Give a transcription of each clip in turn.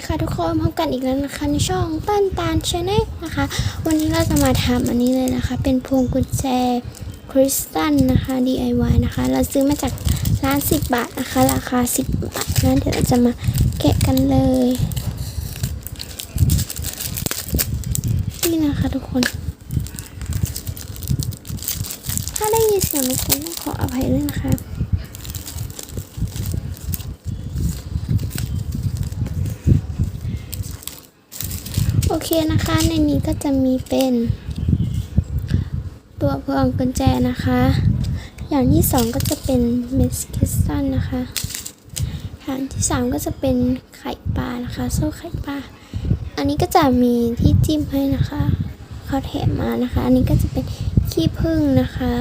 ดีค่ะทุกคนพบกันอีกแล้วนะคะในช่องต้นตาลชาแนลนะคะ วันนี้เราจะมาทำอันนี้เลยนะคะ เป็นพวงกุญแจคริสตัลนะคะ DIY นะคะ เราซื้อมาจากร้าน 10 บาทนะคะ ราคา 10 บาทนะเดี๋ยวเราจะมาแกะกันเลย นี่นะคะทุกคน ถ้าได้ยินเสียงทุกคนต้องขออภัยด้วยนะคะ เคนะคะ ในนี้ก็จะมีเป็น ตัวพวงกุญแจนะคะ อย่างที่สองก็จะเป็นเมสคิสตันนะคะอย่างที่สามก็จะเป็นไข่ปลานะคะโซ่ไข่ปลาอันนี้ก็จะมีที่จิ้มให้นะคะเขาแถมมานะคะ อันนี้ก็จะเป็นขี้ผึ้งนะคะ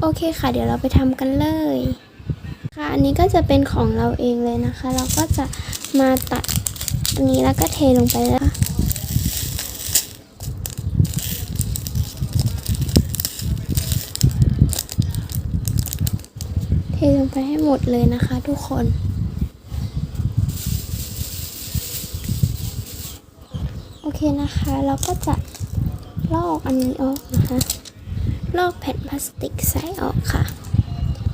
โอเคค่ะ เดี๋ยวเราไปทำกันเลยค่ะอันนี้ก็จะเป็นของเราเองเลยนะคะ เราก็จะมาตัด อันนี้แล้วก็เทลงไปแล้วเทลงไปให้หมดเลยนะคะทุกคนโอเคนะคะ เราก็จะลอกอันนี้ออกนะคะ ลอกแผ่นพลาสติกใส่ออกค่ะ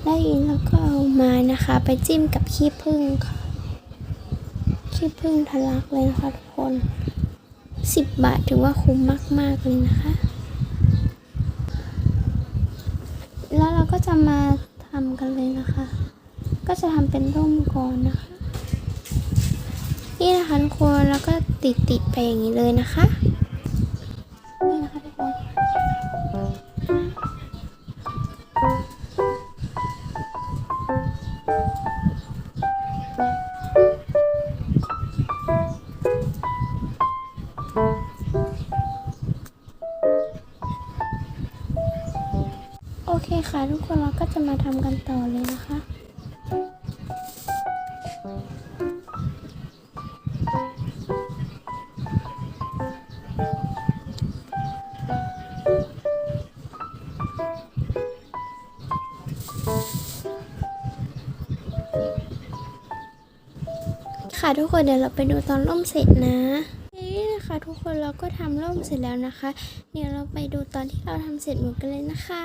ได้วแล้วก็เอามานะคะ ไปจิ้มกับขี้ผึ้งค่ะ ขี้พึ่งทะลักเลยนะคะทุกคน 10 บาทถือว่าคุ้มมาก ๆ เลยนะคะ แล้วเราก็จะมาทำกันเลยนะคะ ก็จะทำเป็นร่มก่อนนะคะ นี่นะคะทุกคนแล้วก็ติดติดๆไปอย่างนี้เลยนะคะ อเคค่ะทุกคนเราก็จะมาทำกันต่อเลยนะคะค่ะทุกคนเดี๋ยวเราไปดูตอนร่มเสร็จนะนี่นะคะทุกคนเราก็ทำร่มเสร็จแล้วนะคะ เดี๋ยวเราไปดูตอนที่เราทำเสร็จหมดกันเลยนะคะ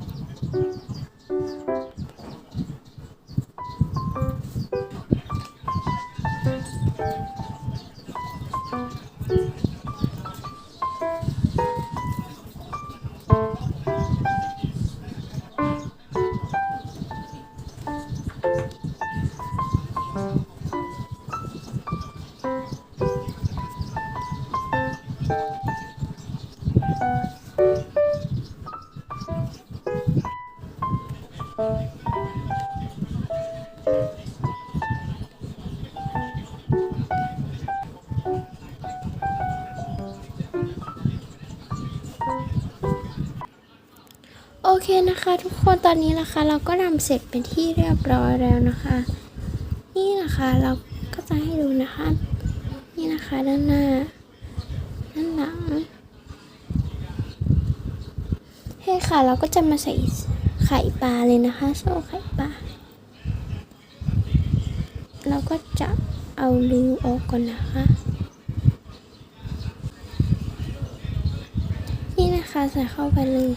โอเคนะคะทุกคนตอนนี้นะคะ เราก็ทำเสร็จเป็นที่เรียบร้อยแล้วนะคะ นี่นะคะเราก็จะให้ดูนะคะ นี่นะคะด้านหน้า ด้านหลัง ค่ะ เราก็จะมาใส่ไข่ปลาเลยนะคะ โซ่ไข่ปลา เราก็จะเอารูออกก่อนนะคะ นี่นะคะใส่เข้าไปเลย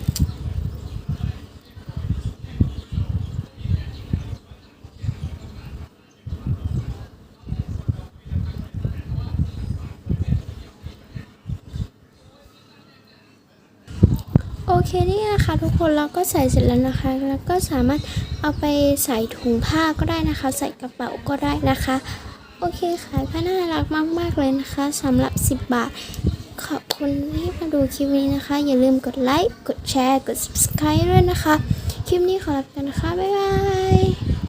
โอเคนี่นะคะทุกคนเราก็ใส่เสร็จแล้วนะคะ แล้วก็สามารถเอาไปใส่ถุงผ้าก็ได้นะคะ ใส่กระเป๋าก็ได้นะคะ โอเคค่ะก็น่ารักมากๆเลยนะคะสำหรับ 10 บาท ขอบคุณที่มาดูคลิปนี้นะคะ อย่าลืมกดไลค์ กดแชร์ กด subscribe ด้วยนะคะ คลิปนี้ขอลาไปนะคะ บ๊ายบาย